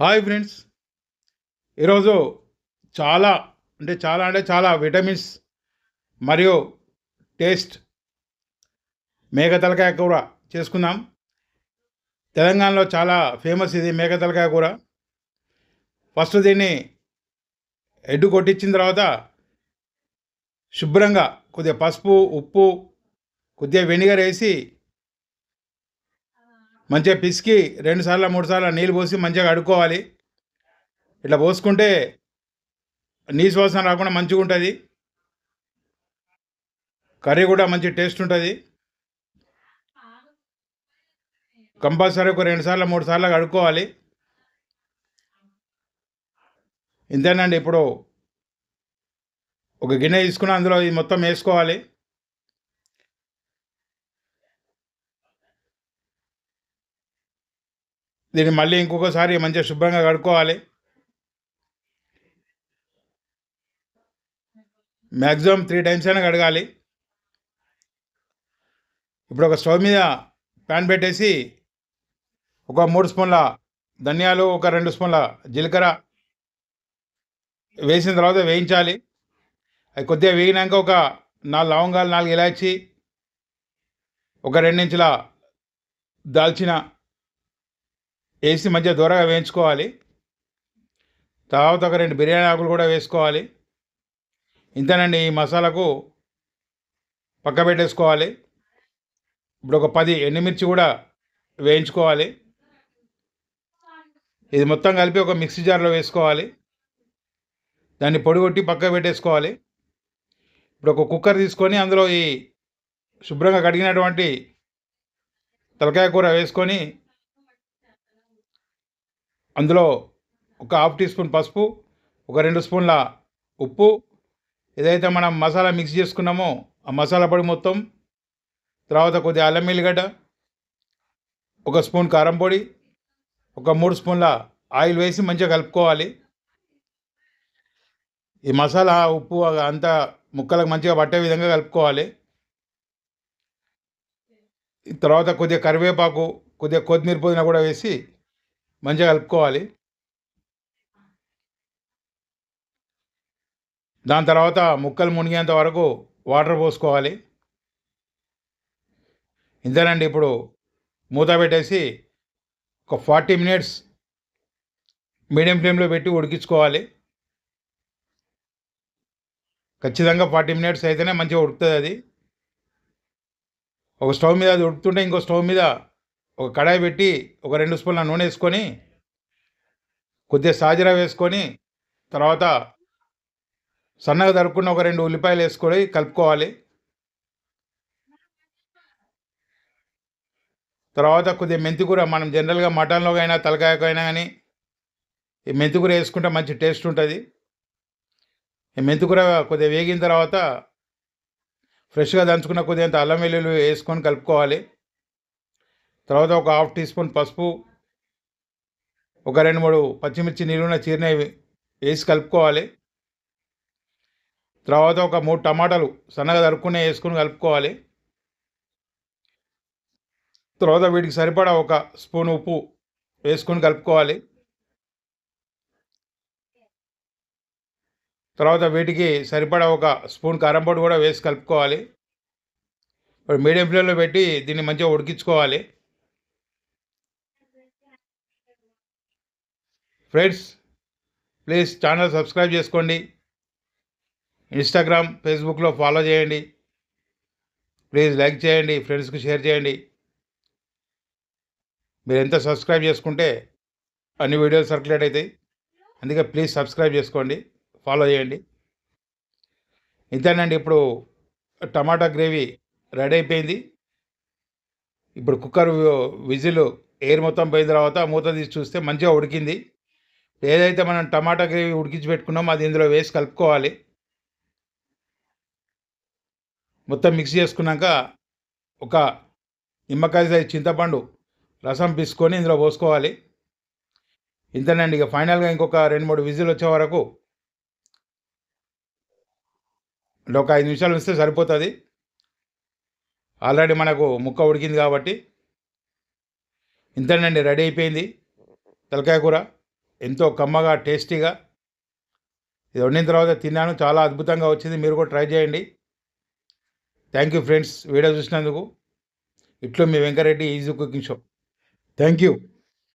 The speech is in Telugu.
Hi friends. ఈరోజు చాలా అంటే చాలా అంటే చాలా విటమిన్స్ మరియు టేస్ట్ మేక తలకాయ కూర చేసుకుందాం. తెలంగాణలో చాలా ఫేమస్ ఇది మేక తలకాయ కూర. ఫస్ట్ దీన్ని ఎడ్డు కొట్టించిన తర్వాత శుభ్రంగా కొద్దిగా పసుపు ఉప్పు కొద్దిగా వెనిగర్ వేసి మంచిగా పిసికి రెండు సార్లు మూడు సార్లు నీళ్ళు పోసి మంచిగా కడుక్కోవాలి. ఇట్లా పోసుకుంటే నీ శ్వాసన రాకుండా మంచిగా ఉంటుంది. కర్రీ కూడా మంచి టేస్ట్ ఉంటుంది. కంపల్సరీ ఒక రెండు సార్లు మూడు సార్లు కడుక్కోవాలి. ఇంతేనండి ఇప్పుడు ఒక గిన్నె తీసుకుని అందులో ఇది మొత్తం వేసుకోవాలి. దీన్ని మళ్ళీ ఇంకొకసారి మంచిగా శుభ్రంగా కడుక్కోవాలి. మ్యాక్సిమం త్రీ టైమ్స్ అయినా కడగాలి. ఇప్పుడు ఒక స్టవ్ మీద ప్యాన్ పెట్టేసి ఒక మూడు స్పూన్ల ధనియాలు ఒక రెండు స్పూన్ల జీలకర్ర వేసిన తర్వాత వేయించాలి. అది కొద్దిగా వేగినాక ఒక నాలుగు లవంగాలు నాలుగు ఇలాచి ఒక రెండించుల దాల్చిన వేసి మధ్య దూరగా వేయించుకోవాలి. తర్వాత ఒక రెండు బిర్యానీ ఆకులు కూడా వేసుకోవాలి. ఇంతేనండి ఈ మసాలాకు పక్క పెట్టేసుకోవాలి. ఇప్పుడు ఒక పది ఎండుమిర్చి కూడా వేయించుకోవాలి. ఇది మొత్తం కలిపి ఒక మిక్సీ జార్లో వేసుకోవాలి. దాన్ని పొడి కొట్టి పక్క పెట్టేసుకోవాలి. ఇప్పుడు ఒక కుక్కర్ తీసుకొని అందులో ఈ శుభ్రంగా కడిగినటువంటి తలకాయ కూర వేసుకొని అందులో ఒక హాఫ్ టీ స్పూన్ పసుపు ఒక రెండు స్పూన్ల ఉప్పు. ఏదైతే మనం మసాలా మిక్స్ చేసుకున్నామో ఆ మసాలా పొడి మొత్తం తర్వాత కొద్దిగా అల్లం ఎల్లిగడ్డ ఒక స్పూన్ కారం పొడి ఒక మూడు స్పూన్ల ఆయిల్ వేసి మంచిగా కలుపుకోవాలి. ఈ మసాలా ఉప్పు అంతా ముక్కలకు మంచిగా పట్టే విధంగా కలుపుకోవాలి. తర్వాత కొద్దిగా కరివేపాకు కొద్దిగా కొత్తిమీర పుదీనా కూడా వేసి మంచిగా కలుపుకోవాలి. దాని తర్వాత ముక్కలు మునిగేంత వరకు వాటర్ పోసుకోవాలి. ఇంతేనండి ఇప్పుడు మూత పెట్టేసి ఒక ఫార్టీ మినిట్స్ మీడియం ఫ్లేమ్లో పెట్టి ఉడికించుకోవాలి. ఖచ్చితంగా ఫార్టీ మినిట్స్ అయితేనే మంచిగా ఉడుకుతుంది అది. ఒక స్టవ్ మీద అది ఉడుకుతుంటే ఇంకో స్టవ్ మీద ఒక కడాయి పెట్టి ఒక రెండు స్పూన్ల నూనె వేసుకొని కొద్దిగా సాజీరా వేసుకొని తర్వాత సన్నగా తరుక్కున్న ఒక రెండు ఉల్లిపాయలు వేసుకొని కలుపుకోవాలి. తర్వాత కొద్దిగా మెంతికూర మనం జనరల్గా మటన్లో అయినా తలకాయకు అయినా కానీ ఈ మెంతికూర వేసుకుంటే మంచి టేస్ట్ ఉంటుంది. ఈ మెంతికూర కొద్దిగా వేగిన తర్వాత ఫ్రెష్గా దంచుకున్న కొద్దిగా అల్లం వెల్లుల్లి వేసుకొని కలుపుకోవాలి. తర్వాత ఒక హాఫ్ టీ స్పూన్ పసుపు ఒక రెండు మూడు పచ్చిమిర్చి నీళ్ళున్న చీరనే వేసి కలుపుకోవాలి. తర్వాత ఒక మూడు టమాటాలు సన్నగా తరుక్కునే వేసుకొని కలుపుకోవాలి. తర్వాత వీటికి సరిపడా ఒక స్పూన్ ఉప్పు వేసుకొని కలుపుకోవాలి. తర్వాత వీటికి సరిపడా ఒక స్పూన్ కారం పొడి కూడా వేసి కలుపుకోవాలి. మీడియం ఫ్లేమ్లో పెట్టి దీన్ని మంచిగా ఉడికించుకోవాలి. ఫ్రెండ్స్ ప్లీజ్ ఛానల్ సబ్స్క్రైబ్ చేసుకోండి. ఇన్స్టాగ్రామ్ ఫేస్బుక్లో ఫాలో చేయండి. ప్లీజ్ లైక్ చేయండి ఫ్రెండ్స్కి షేర్ చేయండి. మీరు ఎంత సబ్స్క్రైబ్ చేసుకుంటే అన్ని వీడియోలు సర్క్యులేట్ అవుతాయి. అందుకే ప్లీజ్ సబ్స్క్రైబ్ చేసుకోండి ఫాలో చేయండి. ఇంతేనండి ఇప్పుడు టమాటా గ్రేవీ రెడీ అయిపోయింది. ఇప్పుడు కుక్కర్ విజిల్ ఎయిర్ మొత్తం పోయిన తర్వాత మూత తీసి చూస్తే మంచిగా ఉడికింది. ఏదైతే మనం టమాటా గ్రేవీ ఉడికించి పెట్టుకున్నామో అది ఇందులో వేసి కలుపుకోవాలి. మొత్తం మిక్స్ చేసుకున్నాక ఒక నిమ్మకాయ సైజ్ చింతపండు రసం పిసుకొని ఇందులో పోసుకోవాలి. ఇంతేనండి ఇక ఫైనల్గా ఇంకొక రెండు మూడు విజిల్ వచ్చే వరకు అంటే ఒక ఐదు నిమిషాలు వస్తే సరిపోతుంది. ఆల్రెడీ మనకు ముక్క ఉడికింది కాబట్టి ఇంతేనండి రెడీ అయిపోయింది. తలకాయ కూర. ఎంతో కమ్మగా టేస్టీగా. ఇది వండిన తర్వాత తిన్నాను. చాలా అద్భుతంగా వచ్చింది. మీరు కూడా ట్రై చేయండి. థ్యాంక్ యూ ఫ్రెండ్స్ వీడియో చూసినందుకు ఇట్లు మీ Venkareddy easy cooking show. Thank you